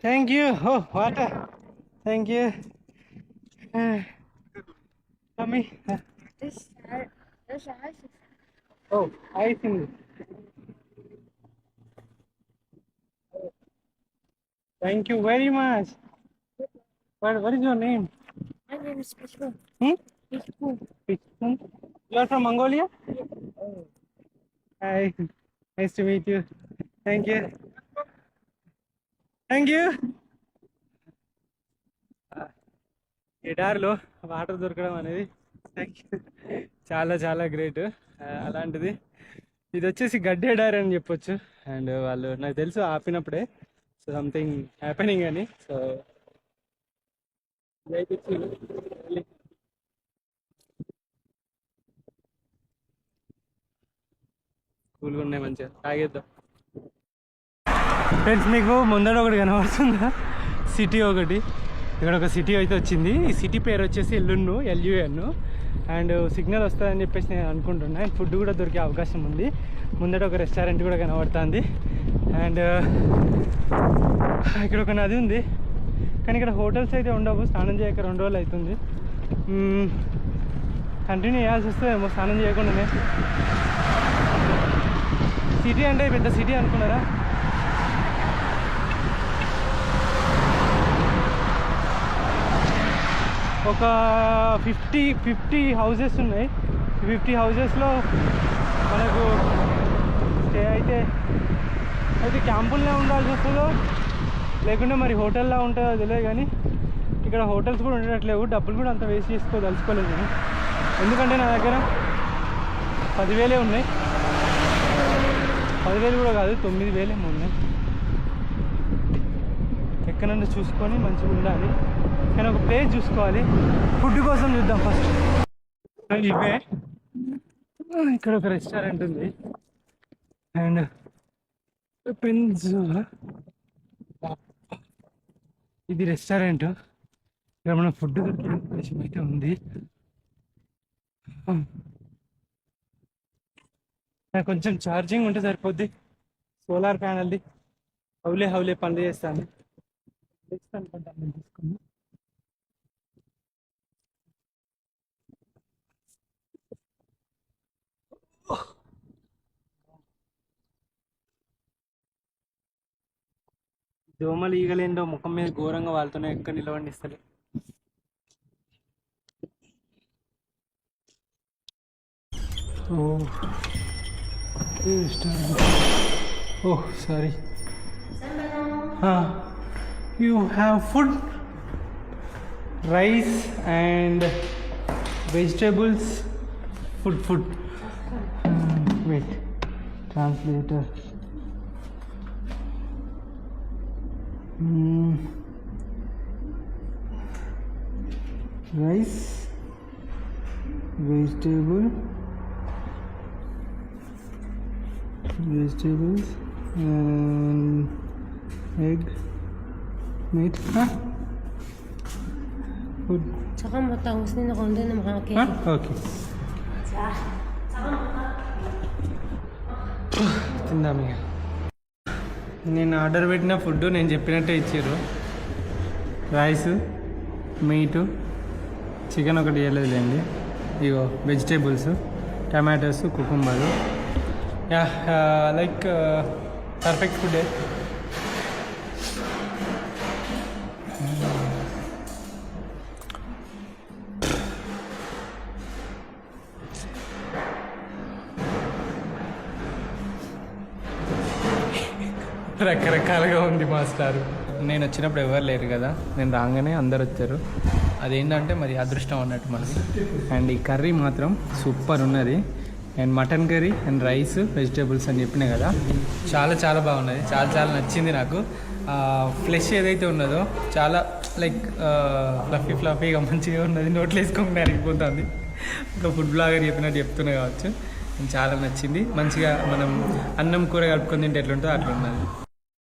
Thank you. Oh, water. Thank you. Ah. Uh, Tommy. Uh, ah. this, uh, ice. Oh, ice in. Thank you very much. What, what is your name? My name is Pishpun. Hmm? Pishpun. Pishpun. You are from Mongolia? Yeah. Oh. Hi. Nice to meet you. Thank you. Thank you ఈ దారిలో water దొరకడం అనేది చాలా చాలా great అలాంటిది. ఇది వచ్చేసి గడ్డే డైర్ అని చెప్పొచ్చు. అండ్ వాళ్ళు నాకు తెలుసు ఆపినప్పుడే. సో సంథింగ్ హ్యాపెనింగ్ అని. సో కూల్గా ఉన్నాయి మంచిగా. తాగేద్దాం. ఫ్రెండ్స్ మీకు ముందర ఒకటి కనబడుతుందా? సిటీ ఒకటి. ఇక్కడ ఒక సిటీ అయితే వచ్చింది. ఈ సిటీ పేరు వచ్చేసి ఎల్లున్ను ఎల్యుఎన్ అండ్ సిగ్నల్ వస్తుందని చెప్పేసి నేను అనుకుంటున్నా. అండ్ ఫుడ్ కూడా దొరికే అవకాశం ఉంది. ముందట ఒక రెస్టారెంట్ కూడా కనబడుతుంది. అండ్ ఇక్కడ ఒక నది ఉంది. కానీ ఇక్కడ హోటల్స్ అయితే ఉండవు. స్నానం చేయక రెండు రోజులు అవుతుంది. కంటిన్యూ చేయాల్సి వస్తుందేమో. స్నానం చేయకుండానే. సిటీ అంటే పెద్ద సిటీ అనుకున్నారా? ఒక ఫిఫ్టీ ఫిఫ్టీ హౌజెస్ ఉన్నాయి. ఫిఫ్టీ హౌసెస్లో మనకు స్టే అయితే అయితే క్యాంపుల్లో ఉండాల్సి వస్తుందో లేకుంటే మరి హోటల్లో ఉంటుందో తెలియదు కానీ ఇక్కడ హోటల్స్ కూడా ఉండట్లేవు డబ్బులు కూడా అంత వేస్ట్ చేసుకో తలుచుకోలేదు నేను. ఎందుకంటే నా దగ్గర పదివేలే ఉన్నాయి. పదివేలు కూడా కాదు తొమ్మిది వేలేమో ఉన్నాయి. ఎక్కడన్నా చూసుకొని మంచిగా ఉండాలి. నేను ఒక ప్లేస్ చూసుకోవాలి. ఫుడ్ కోసం చూద్దాం ఫస్ట్. ఇవే. ఇక్కడ ఒక రెస్టారెంట్ ఉంది. అండ్ పెన్స్ ఇది రెస్టారెంట్. ఇక్కడ మనం ఫుడ్ దొరికే అవకాశం అయితే ఉంది. నాకు కొంచెం ఛార్జింగ్ ఉంటే సరిపోద్ది. సోలార్ ప్యానల్ది. హౌలే హౌలే పనులు చేస్తాను. నెక్స్ట్ నేను దోమలు ఈగలేండో ముఖం మీద ఘోరంగా వాళ్ళతోనే ఎక్కడ నిలవండి ఇస్తారు ఓ sorry. You have food rice and vegetables. Food food. Wait. Translator. rice vegetable vegetables and egg meat ha food tsaka matangos din ako doon ng mga cake ha okay tsaka tsaka matangos ang dami yan నేను order పెట్టిన food నేను చెప్పినట్టే ఇచ్చారు rice meat chicken ఒకటి ఇవ్వలేదులేండి ఇగో vegetables tomatoes cucumber yeah like perfect food రకరకాలుగా ఉంది master. నేను వచ్చినప్పుడు ఎవరు లేరు కదా నేను రాగానే అందరు వచ్చారు. అదేంటంటే మరి అదృష్టం అన్నట్టు మనకి అండ్ ఈ కర్రీ మాత్రం సూపర్ ఉన్నది. And mutton curry and rice vegetables అని చెప్పిన కదా. చాలా చాలా బాగున్నది. చాలా చాలా నచ్చింది నాకు. ఫ్లెష్ ఏదైతే ఉన్నదో చాలా లైక్ ఫ్లఫీ ఫ్లఫీగా మంచిగా ఉన్నది. నోట్లు వేసుకోకుండా అరిగిపోతుంది ఒక ఫుడ్ బ్లాగర్ చెప్పినట్టు చెప్తున్నా కావచ్చు. చాలా నచ్చింది. మంచిగా మనం అన్నం కూర కలుపుకొని తింటే ఎట్లుంటుందో అట్లా ఉన్నది